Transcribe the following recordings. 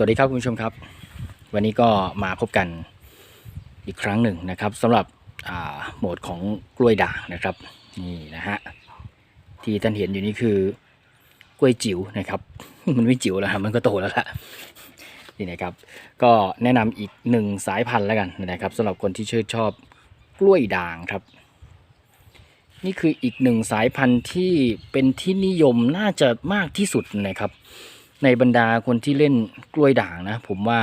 สวัสดีครับคุณผู้ชมครับ วันนี้ก็มาพบกันอีกครั้งหนึ่งนะครับสำหรับโหมดของกล้วยด่างนะครับนี่นะฮะที่ท่านเห็นอยู่นี่คือกล้วยจิ๋วนะครับ มันไม่จิ๋วแล้วฮะมันก็โตแล้วล่ะนี่นะครับ ก็แนะนำอีกหนึ่งสายพันธุ์แล้วกันนะครับสำหรับคนที่ชื่นชอบกล้วยด่างครับ นี่คืออีกหนึ่งสายพันธุ์ที่เป็นที่นิยมน่าจะมากที่สุดนะครับ ในบรรดาคนที่เล่นกล้วยด่างนะ ผมว่า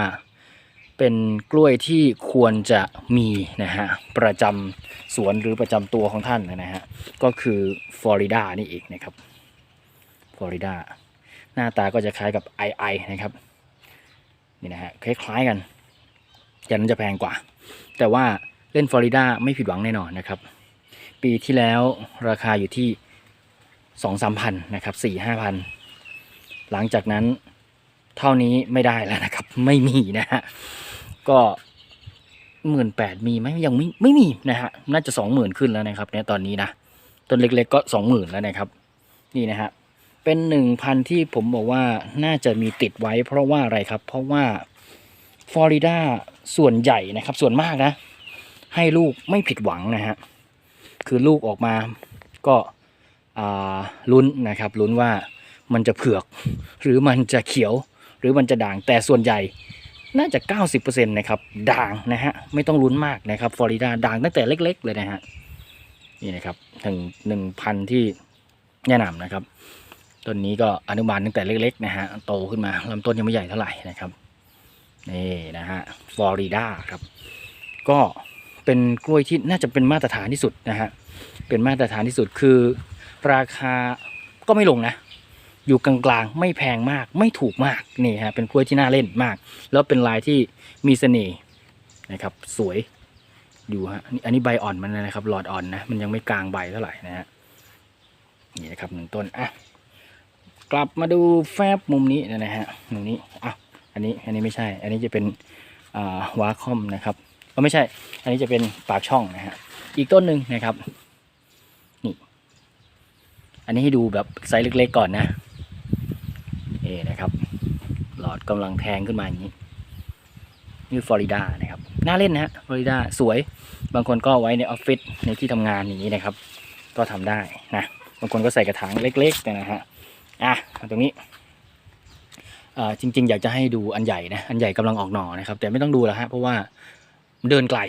เป็นกล้วยที่ควรจะมีนะฮะประจำสวนหรือประจำตัวของท่านนะฮะก็คือฟลอริดานี่เองนะครับฟลอริดาหน้าตาก็จะคล้ายกับไอไอนะครับนี่นะฮะคล้ายๆกันแต่นั้นจะแพงกว่า แต่ว่าเล่นฟลอริดาไม่ผิดหวังแน่นอนนะครับ ปีที่แล้วราคาอยู่ที่สองสามพันนะครับสี่ห้าพัน หลังจากนั้นเท่านี้ไม่ได้แล้วนะครับ ไม่มีนะฮะก็หมื่นแปดมีไหมยังไม่ไม่มีนะฮะน่าจะสองหมื่นขึ้นแล้วนะครับเนี่ยตอนนี้นะต้นเล็กๆก็สองหมื่นแล้วนะครับ นี่นะฮะเป็นหนึ่งพันที่ผมบอกว่าน่าจะมีติดไว้ เพราะว่าอะไรครับ เพราะว่าฟลอริดาส่วนใหญ่นะครับ ส่วนมากนะ ให้ลูกไม่ผิดหวังนะฮะคือลูกออกมาก็ลุ้นนะครับลุ้นว่า มันจะเผือก หรือมันจะเขียว หรือมันจะด่างแต่ส่วนใหญ่น่าจะ 90%นะครับ ด่างนะฮะ ไม่ต้องลุ้นมากนะครับ ฟลอริดา ด่างตั้งแต่เล็ก ๆ เลยนะฮะ นี่นะครับถึงหนึ่งพันที่แนะนำนะครับ ต้นนี้ก็อนุบาลตั้งแต่เล็ก ๆ นะฮะ โตขึ้นมาลำต้นยังไม่ใหญ่เท่าไหร่นะครับ นี่นะฮะ ฟลอริดาครับ ก็เป็นกล้วยที่น่าจะเป็นมาตรฐานที่สุดนะฮะ เป็นมาตรฐานที่สุดคือ ราคาก็ไม่ลงนะ อยู่กลางๆ ไม่แพงมาก ไม่ถูกมากนี่ฮะเป็นกล้วยที่น่าเล่นมาก แล้วเป็นลายที่มีเสน่ห์นะครับ สวยดูฮะอันนี้ใบอ่อนมันนะครับหลอดอ่อนนะมันยังไม่กลางใบเท่าไหร่นะฮะนี่นะครับหนึ่งต้นอะกลับมาดูแฟบมุมนี้นะฮะมุมนี้อะอันนี้อันนี้ไม่ใช่ อันนี้จะเป็นอ่าวาคอมนะครับก็ไม่ใช่ อันนี้จะเป็นปากช่องนะฮะอีกต้นหนึ่งนะครับ นี่ อันนี้ให้ดูแบบไซส์เล็กๆก่อนนะ นี่นะครับ หลอดกำลังแทงขึ้นมาอย่างนี้ นี่ฟลอริดานะครับ น่าเล่นนะฮะฟลอริดาสวย บางคนก็ไว้ในออฟฟิศในที่ทำงานอย่างนี้นะครับ ก็ทำได้นะ บางคนก็ใส่กระถางเล็กๆนะฮะ อะมาตรงนี้อ่าจริง ๆ อยากจะให้ดูอันใหญ่นะ อันใหญ่กำลังออกหน่อนะครับ แต่ไม่ต้องดูแล้วฮะ เพราะว่าเดินไกล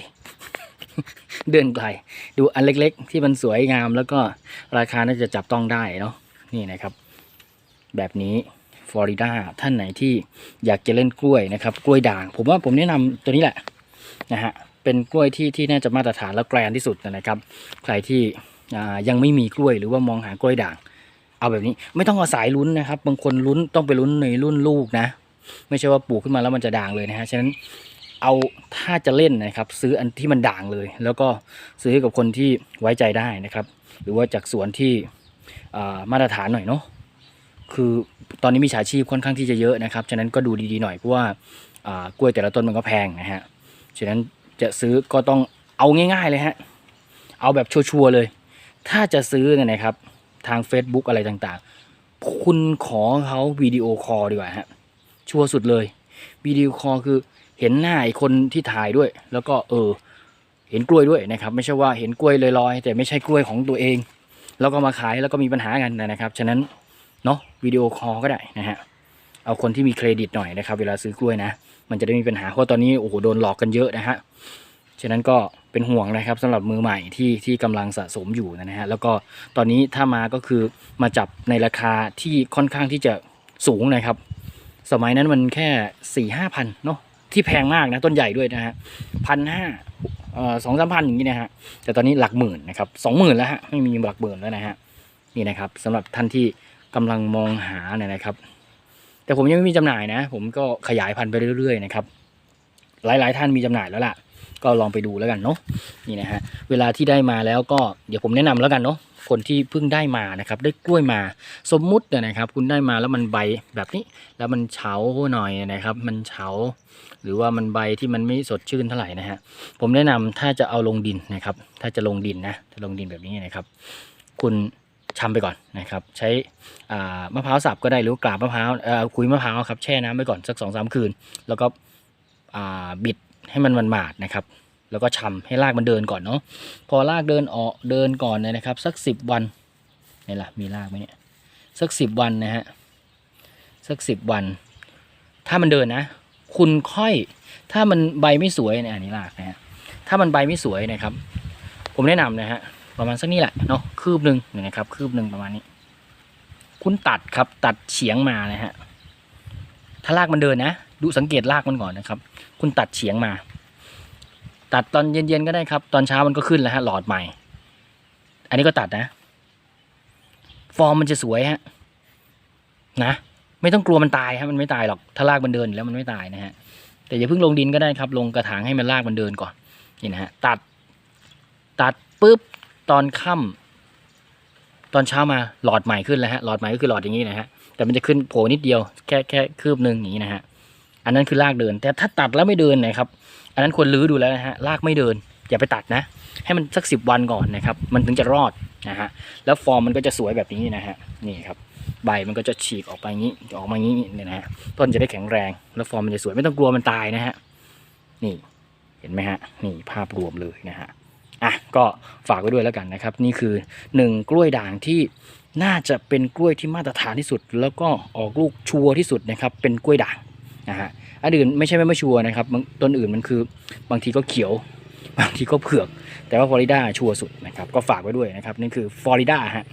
เดินไกล ดูอันเล็ก ๆ ที่มันสวยงามแล้วก็ราคาน่าจะจับต้องได้เนาะ นี่นะครับ แบบนี้ ฟลอริดาท่านไหนที่อยากจะเล่นกล้วยนะครับ กล้วยด่าง ผมว่าผมแนะนำตัวนี้แหละนะฮะเป็นกล้วยที่ที่น่าจะมาตรฐานและแกรนที่สุดนะครับ ใครที่ยังไม่มีกล้วยหรือว่ามองหากล้วยด่าง เอาแบบนี้ไม่ต้องเอาสายลุ้นนะครับ บางคนลุ้นต้องไปลุ้นในรุ่นลูกนะ ไม่ใช่ว่าปลูกขึ้นมาแล้วมันจะด่างเลยนะฮะฉะนั้นเอาถ้าจะเล่นนะครับ ซื้ออันที่มันด่างเลย แล้วก็ซื้อให้กับคนที่ไว้ใจได้นะครับ หรือว่าจากสวนที่มาตรฐานหน่อยเนาะ คือตอนนี้มีฉาชีพค่อนข้างที่จะเยอะนะครับ ฉะนั้นก็ดูดีๆหน่อยเพราะว่าากล้วยแต่ละต้นมันก็แพงนะฮะ ฉะนั้นจะซื้อก็ต้องเอาง่ายๆเลยฮะ เอาแบบชัวร์ๆเลย ถ้าจะซื้อเนี่ยนะครับ ทาง Facebook อะไรต่างๆ คุณขอเขาวิดีโอคอลดีกว่าฮะ ชัวร์สุดเลยวิดีโอคอลคือเห็นหน้าไอ้คนที่ถ่ายด้วย แล้วก็เออ เห็นกล้วยด้วยนะครับ ไม่ใช่ว่าเห็นกล้วยลอยๆแต่ไม่ใช่กล้วยของตัวเอง แล้วก็มาขายแล้วก็มีปัญหากันนะครับ ฉะนั้น เนาะวิดีโอคอลก็ได้นะฮะเอาคนที่มีเครดิตหน่อยนะครับเวลาซื้อกล้วยนะ มันจะได้มีปัญหาเพราะตอนนี้โอ้โหโดนหลอกกันเยอะนะฮะฉะนั้นก็เป็นห่วงนะครับสำหรับมือใหม่ที่ที่กำลังสะสมอยู่นะฮะแล้วก็ตอนนี้ถ้ามาก็คือมาจับในราคาที่ค่อนข้างที่จะสูงนะครับ สมัยนั้นมันแค่สี่ห้าพันเนาะที่แพงมากนะต้นใหญ่ด้วยนะฮะพันห้าเอ่อสองสามพันอย่างนี้นะฮะแต่ตอนนี้หลักหมื่นนะครับสองหมื่นแล้วฮะไม่มีหลักหมื่นแล้วนะฮะนี่นะครับสำหรับท่านที่ กำลังมองหาเนี่ยนะครับ แต่ผมยังไม่มีจำหน่ายนะ ผมก็ขยายพันธุ์ไปเรื่อยๆนะครับ หลายๆท่านมีจำหน่ายแล้วล่ะ ก็ลองไปดูแล้วกันเนาะนี่นะฮะเวลาที่ได้มาแล้วก็เดี๋ยวผมแนะนำแล้วกันเนาะคนที่เพิ่งได้มานะครับ ได้กล้วยมาสมมุติเนี่ยนะครับ คุณได้มาแล้วมันใบแบบนี้ แล้วมันเฉาหน่อยนะครับ มันเฉาหรือว่ามันใบที่มันไม่สดชื่นเท่าไหร่นะฮะผมแนะนำถ้าจะเอาลงดินนะครับ ถ้าจะลงดินนะถ้าลงดินแบบนี้นะครับ คุณ ชำไปก่อนนะครับ ใช้มะพร้าวสับก็ได้หรือกราบมะพร้าวคุยมะพร้าวครับแช่น้ำไว้ก่อนสักสองสามคืน แล้วก็บิดให้มันมันหมาดนะครับ แล้วก็ชำให้รากมันเดินก่อนเนาะพอรากเดินออกเดินก่อนเนี่ยนะครับ สักสิบวันนี่ล่ะมีรากไหมเนี่ยสักสิบวันนะฮะสักสิบวัน ถ้ามันเดินนะ คุณค่อยถ้ามันใบไม่สวยเนี่ยอันนี้รากนะฮะถ้ามันใบไม่สวยนะครับ ผมแนะนำนะฮะ ประมาณสักนี่แหละเนาะคืบหนึ่งเนี่ยนะครับคืบหนึ่งประมาณนี้ คุณตัดครับตัดเฉียงมานะฮะถ้ารากมันเดินนะ ดูสังเกตรากมันก่อนนะครับ คุณตัดเฉียงมา ตัดตอนเย็นๆก็ได้ครับ ตอนเช้ามันก็ขึ้นแล้วฮะหลอดใหม่ อันนี้ก็ตัดนะ ฟอร์มมันจะสวยฮะนะไม่ต้องกลัวมันตายฮะมันไม่ตายหรอกถ้ารากมันเดินแล้วมันไม่ตายนะฮะแต่อย่าเพิ่งลงดินก็ได้ครับ ลงกระถางให้มันรากมันเดินก่อนนี่นะฮะตัด ตัดปุ๊บ ตอนค่ำตอนเช้ามาหลอดใหม่ขึ้นแล้วฮะหลอดใหม่ก็คือหลอดอย่างนี้นะฮะแต่มันจะขึ้นโผล่นิดเดียวแค่แค่คืบหนึ่งอย่างนี้นะฮะอันนั้นคือรากเดิน แต่ถ้าตัดแล้วไม่เดินนะครับ อันนั้นควรรื้อดูแล้วนะฮะรากไม่เดิน อย่าไปตัดนะ ให้มันสักสิบวันก่อนนะครับ มันถึงจะรอดนะฮะแล้วฟอร์มมันก็จะสวยแบบนี้นะฮะนี่ครับใบมันก็จะฉีกออกไปงี้ออกมางี้เนี่ยนะฮะต้นจะได้แข็งแรง แล้วฟอร์มมันจะสวยไม่ต้องกลัวมันตายนะฮะนี่เห็นไหมฮะนี่ภาพรวมเลยนะฮะ อะก็ฝากไว้ด้วยแล้วกันนะครับ นี่คือหนึ่งกล้วยด่างที่น่าจะเป็นกล้วยที่มาตรฐานที่สุด แล้วก็ออกลูกชัวร์ที่สุดนะครับ เป็นกล้วยด่างนะฮะอันอื่นไม่ใช่ไม่ไม่ชัวร์นะครับต้นอื่นมันคือบางทีก็เขียว บางทีก็เผือก แต่ว่าฟลอริดาชัวร์สุดนะครับก็ฝากไว้ด้วยนะครับนี่คือฟลอริดาฮะ